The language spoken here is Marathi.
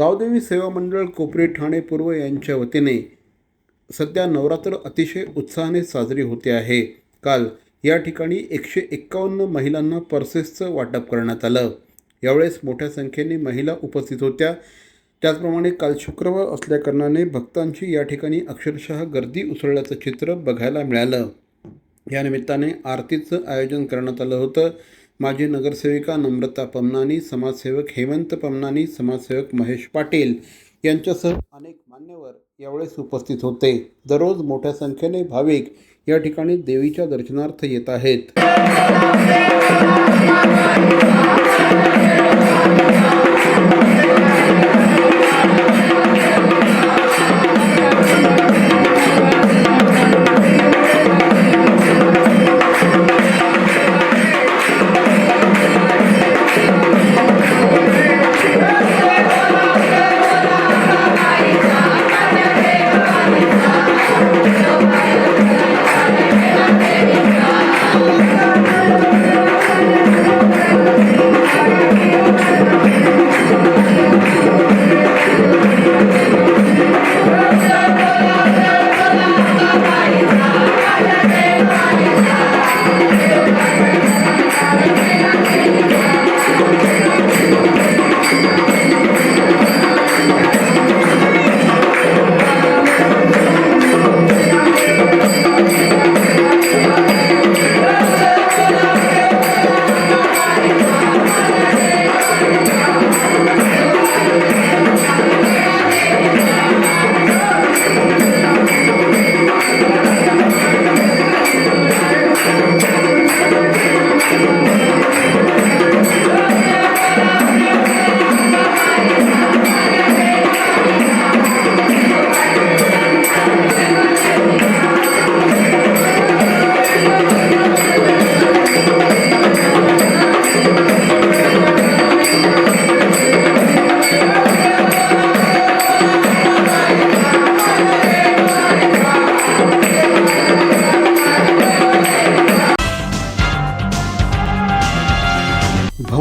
गावदेवी सेवा मंडळ कोपरे ठाणे पूर्व यांच्या वतीने सध्या नवरात्र अतिशय उत्साहाने साजरी होते आहे. काल या ठिकाणी एकशे एक्कावन्न महिलांना पर्सेसचं वाटप करण्यात आलं. यावेळेस मोठ्या संख्येने महिला उपस्थित होत्या. त्याचप्रमाणे काल शुक्रवार असल्याकारणाने भक्तांची या ठिकाणी अक्षरशः गर्दी उसळल्याचं चित्र बघायला मिळालं. या निमित्ताने आरतीचं आयोजन करण्यात आलं होतं. माजी नगरसेविका नम्रता पमनानी समाजसेवक हेमंत पमनानी समाजसेवक महेश पाटील यांच्यासह अनेक मान्यवर यावेळेस उपस्थित होते. दररोज मोठ्या संख्येने भाविक या ठिकाणी देवीच्या दर्शनार्थ येत आहेत.